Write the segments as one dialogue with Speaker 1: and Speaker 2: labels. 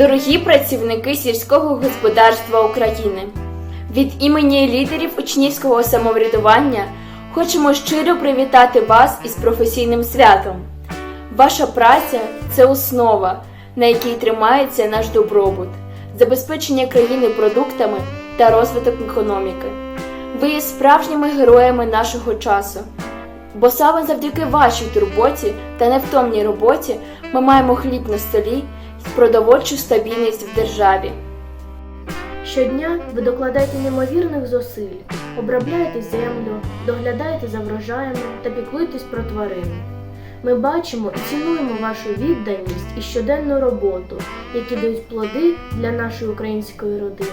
Speaker 1: Дорогі працівники сільського господарства України, від імені лідерів учнівського самоврядування хочемо щиро привітати вас із професійним святом. Ваша праця це основа, на якій тримається наш добробут, забезпечення країни продуктами та розвиток економіки. Ви є справжніми героями нашого часу. Бо саме завдяки вашій турботі та невтомній роботі ми маємо хліб на столі продовольчу стабільність в державі.
Speaker 2: Щодня ви докладаєте неймовірних зусиль, обробляєте землю, доглядаєте за врожаями та піклуєтесь про тварин. Ми бачимо і цінуємо вашу відданість і щоденну роботу, які дають плоди для нашої української родини.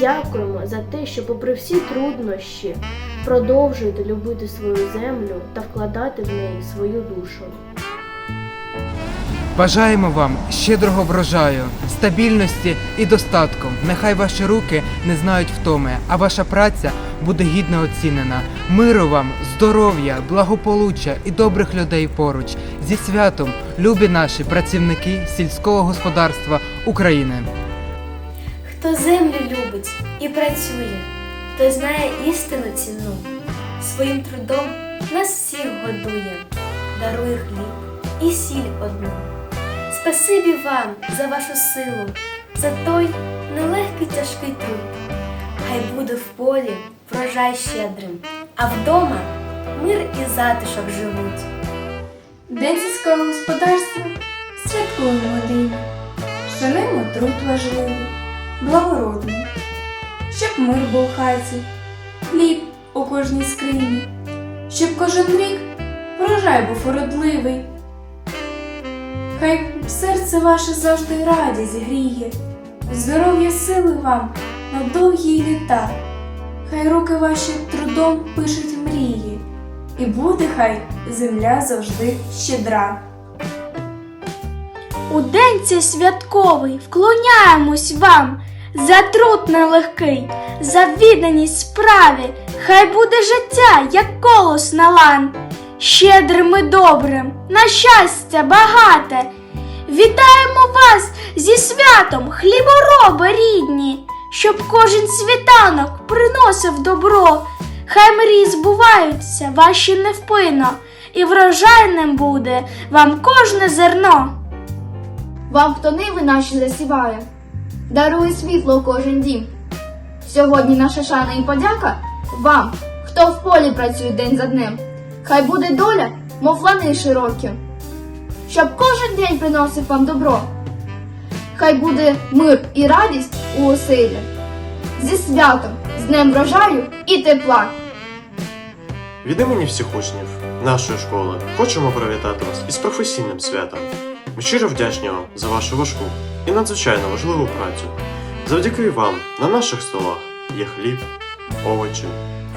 Speaker 2: Дякуємо за те, що, попри всі труднощі, продовжуєте любити свою землю та вкладати в неї свою душу.
Speaker 3: Бажаємо вам щедрого врожаю, стабільності і достатку. Нехай ваші руки не знають втоми, а ваша праця буде гідно оцінена. Миру вам, здоров'я, благополуччя і добрих людей поруч. Зі святом, любі наші працівники сільського господарства України.
Speaker 4: Хто землю любить і працює, той знає істину ціну. Своїм трудом нас всіх годує, дарує хліб і сіль одну. Спасибі вам за вашу силу, за той нелегкий тяжкий труд. Хай буде в полі врожай щедрим, а вдома мир і затишок живуть.
Speaker 5: День сільського господарства святкуємо день, шануємо труд важливий, благородний, щоб мир був в хаті, хліб у кожній скрині, щоб кожен рік врожай був уродливий. Хай серце ваше завжди радість гріє, здоров'я сили вам на довгі літа, хай руки ваші трудом пишуть мрії, і буде хай земля завжди щедра.
Speaker 6: У день цей святковий вклоняємось вам за труд нелегкий, за відданість справі, хай буде життя, як колос на лан, щедрим і добрим, на щастя багате. Вітаємо вас зі святом, хлібороби рідні, щоб кожен світанок приносив добро. Хай мрії збуваються ваші невпинно, і врожайним буде вам кожне зерно.
Speaker 7: Вам хто ниви наші засіває, дарує світло у кожен дім. Сьогодні наша шана і подяка вам, хто в полі працює день за днем. Хай буде доля, мов лани широкі, щоб кожен день приносив вам добро. Хай буде мир і радість у оселі. Зі святом, з днем врожаю і тепла.
Speaker 8: Від імені всіх учнів нашої школи хочемо привітати вас із професійним святом. Ми щиро вдячні вам за вашу важку і надзвичайно важливу працю. Завдяки вам на наших столах є хліб, овочі,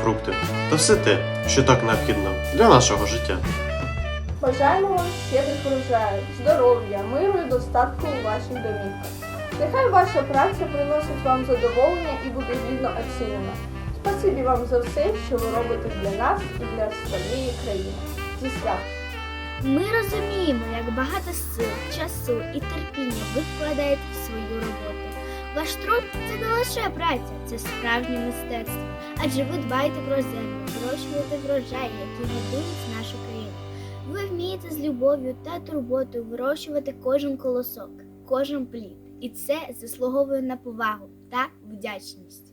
Speaker 8: фрукти та все те, що так необхідно для нашого життя.
Speaker 9: Бажаємо вам щедрих врожаїв, здоров'я, миру і достатку у ваших домівках. Нехай ваша праця приносить вам задоволення і буде гідно оцінена. Спасибі вам за все, що ви робите для нас і для своєї країни. Зі свят!
Speaker 6: Ми розуміємо, як багато сил, часу і терпіння ви вкладаєте в свою роботу. Ваш труд це не лише праця, це справжнє мистецтво. Адже ви дбаєте про землю, вирощуєте врожай, який годують нашу країну. Вмієте з любов'ю та турботою вирощувати кожен колосок, кожен плід. І це заслуговує на повагу та вдячність.